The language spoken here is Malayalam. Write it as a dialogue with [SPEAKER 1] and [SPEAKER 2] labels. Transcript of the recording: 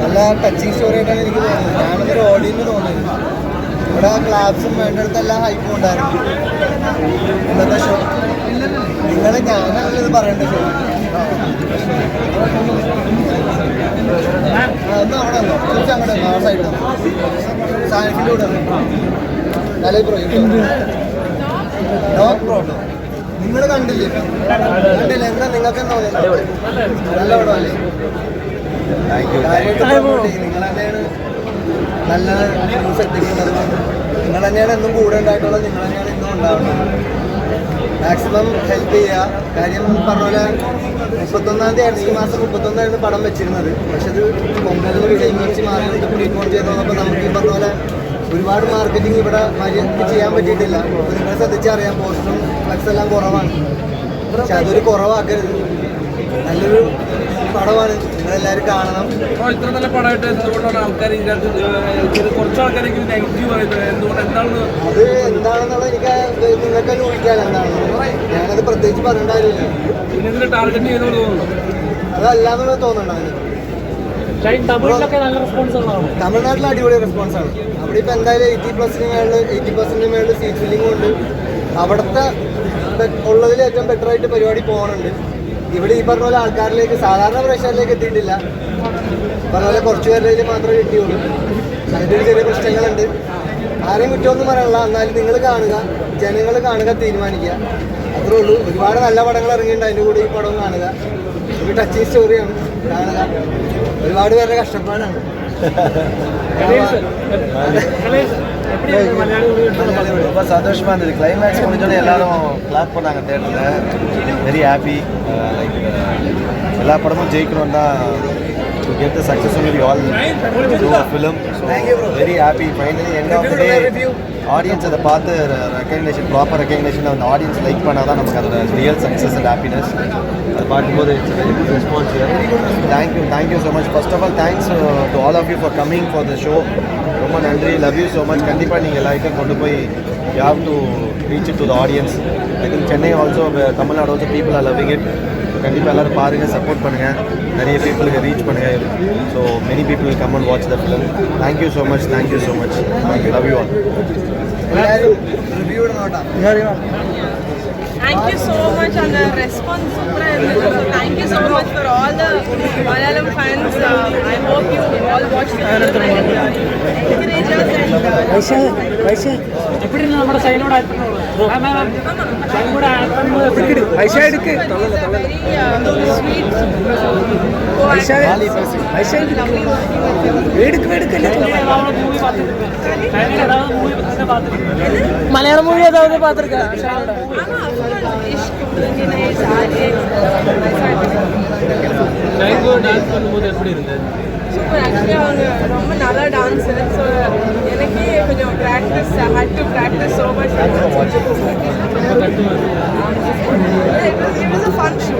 [SPEAKER 1] നല്ല ടച്ചിങ് സ്റ്റോറി ആയിട്ടാണ് എനിക്ക് തോന്നുന്നത്. ഞാനൊരു ഓഡിയൻസ് തോന്നുന്നത് ഇവിടെ ക്ലാസ്സും വേണ്ടടുത്തെല്ലാം ഹൈപ്പും ഉണ്ടായിരുന്നു. ഇന്നത്തെ ഷോ നിങ്ങൾ ഞാനല്ല ഇത് പറയേണ്ട ഷോ ഒന്ന് അവിടെ കുറച്ച് അങ്ങോട്ട് വന്നോ? സാധനത്തിന്റെ കൂടെ നല്ല പ്രോജക്റ്റ് നോ പ്രോബ്ലം നിങ്ങൾ കണ്ടില്ലേ? കണ്ടില്ല? എന്താ നിങ്ങൾക്ക് എന്താ നല്ല പടമല്ലേ. നിങ്ങൾ തന്നെയാണ് നല്ല ന്യൂസ് എത്തിക്കുന്നത്. നിങ്ങൾ തന്നെയാണ് എന്നും കൂടെ ഉണ്ടായിട്ടുള്ളത് നിങ്ങൾ തന്നെയാണ് ഇന്നും ഉണ്ടാവുന്നത്. മാക്സിമം ഹെൽപ്പ് ചെയ്യുക. കാര്യം പറഞ്ഞ പോലെ മുപ്പത്തൊന്നാം തീയതി ഈ മാസം മുപ്പത്തൊന്നായിരുന്നു പടം വെച്ചിരുന്നത്. പക്ഷെ അത് പൊങ്കലിന് വിജയം വെച്ച് മാറി പ്രീപോൺ ചെയ്ത് വന്നപ്പോൾ നമുക്ക് ഈ പറഞ്ഞ പോലെ ഒരുപാട് മാർക്കറ്റിംഗ് ഇവിടെ മര്യാദയ്ക്ക് ചെയ്യാൻ പറ്റിയിട്ടില്ല. നിങ്ങളെ ശ്രദ്ധിച്ചറിയാം പോസ്റ്ററും ഫ്ലക്സ് എല്ലാം കുറവാണ്. പക്ഷെ അതൊരു കുറവാക്കരുത്. നല്ലൊരു പടമാണ്. നിങ്ങളെല്ലാവരും കാണണം.
[SPEAKER 2] ഇത്ര നല്ല പടമായിട്ട് എന്തുകൊണ്ടാണ് ആൾക്കാർ ഇതിനകത്ത് ഏഹ് കുറച്ച് ആൾക്കാരെങ്കിലും നെഗറ്റീവ് പറയുന്നത്? എന്തുകൊണ്ട് എന്താണ്
[SPEAKER 1] അത് എന്താണെന്നുള്ള എനിക്ക് നിങ്ങൾക്ക് ചോദിക്കാൻ ഊഹിക്കാൻ എന്താണെന്ന് ഞാനത് പ്രത്യേകിച്ച് പറയേണ്ട കാര്യമില്ല.
[SPEAKER 2] പിന്നെ ഇതിന് ടാർഗറ്റ് ചെയ്തോണ്ട് തോന്നുന്നു
[SPEAKER 1] അതല്ലാന്നുള്ളത് തോന്നുന്നുണ്ടോ തമിഴ്നാട്ടിൽ അടിപൊളി റെസ്പോൺസ് ആണ്. അവിടെ ഇപ്പം എന്തായാലും എയ്റ്റി പെർസെന്റ് മേളിൽ എയ്റ്റി പെർസെന്റ് മേളിൽ സീറ്റ് ഫില്ലിംഗ് ഉണ്ട്. അവിടുത്തെ ഉള്ളതിൽ ഏറ്റവും ബെറ്റർ ആയിട്ട് പരിപാടി പോകുന്നുണ്ട് ഇവിടെ ഈ പറഞ്ഞ പോലെ ആൾക്കാരിലേക്ക് സാധാരണ പ്രേക്ഷകരിലേക്ക് എത്തിയിട്ടില്ല. പറഞ്ഞ പോലെ കുറച്ച് പേരുടെ മാത്രമേ കിട്ടിയുള്ളൂ. അതിന്റെ ചെറിയ പ്രശ്നങ്ങളുണ്ട്. ആരെയും കുറ്റമൊന്നും പറയാനുള്ള എന്നാലും നിങ്ങൾ കാണുക ജനങ്ങൾ കാണുക തീരുമാനിക്കുക. അത്രേ ഉള്ളൂ. ഒരുപാട് നല്ല പടങ്ങൾ ഇറങ്ങിയിട്ടുണ്ട്. അതിന്റെ കൂടെ ഈ പടം കാണുക. ഒരു ടച്ചിങ് സ്റ്റോറിയാണ് കാണുക ഒരുപാട് പേരുടെ കഷ്ടപ്പാടാണ്
[SPEAKER 3] ரொம்ப சந்தோஷமாக இருந்தது கிளைமேக்ஸ் முடிஞ்சோடனே எல்லாரும் கிளாப் பண்ணாங்க தேட்டரில் வெரி ஹாப்பி லைக் எல்லா படமும் ஜெயிக்கணும் தான் to get the success we all do film very happy finally end of day audience அதை பார்த்து ரெக்கக்னேஷன் ப்ராப்பர் ரெக்கக்னேஷன் அந்த ஆடியன்ஸ் லைக் பண்ணால் தான் நமக்கு அதோட ரியல் சக்ஸஸ் அண்ட் ஹாப்பினஸ் அது பார்க்கும்போது it's very good response thank you thank you so much first of all thanks to all of you for coming for the show ரொம்ப நன்றி. லவ் யூ ஸோ மச் கண்டிப்பாக நீங்கள் எல்லாருக்கும் கொண்டு போய் you have to reach it to the audience I think Chennai also Tamil Nadu also people are loving it கண்டிப்பாக எல்லோரும் பாருங்கள் சப்போர்ட் பண்ணுங்கள் நிறைய பீப்புளுக்கு ரீச் பண்ணுங்கள் so many people come and watch the film thank you so much thank you so much
[SPEAKER 1] love you all
[SPEAKER 4] Thank you so much on the response. So thank you so much for all the Malayalam fans. Uh, I hope you all watch the film and uh, encourage us. And, uh,
[SPEAKER 5] எப்படி இருந்து നമ്മുടെ സൈനോട് സൈനോട് எப்படி இருக்கு
[SPEAKER 2] പൈസ എടുക്ക്
[SPEAKER 4] it's a very uh, sweet co-actor. Lovely working with him.
[SPEAKER 5] വേടുക്ക് വേടുക്കല്ലേ ஏதாவது மூவி பார்த்துருக்கேன் சைனோட ஏதாவது மூவி பார்த்துருக்கேன்
[SPEAKER 6] மலையாள மூவி ஏதாவது பார்த்துருக்கேன்
[SPEAKER 4] ஆமா, of course, Ishq, Dinesh, Ajay,
[SPEAKER 2] dance பண்ணும்போது எப்படி இருந்தது
[SPEAKER 4] சூப்பர் ஆக்சுவலி அவங்க ரொம்ப நல்ல டான்ஸர் ஸோ எனக்கே கொஞ்சம் practice had to practice so much it was a fun show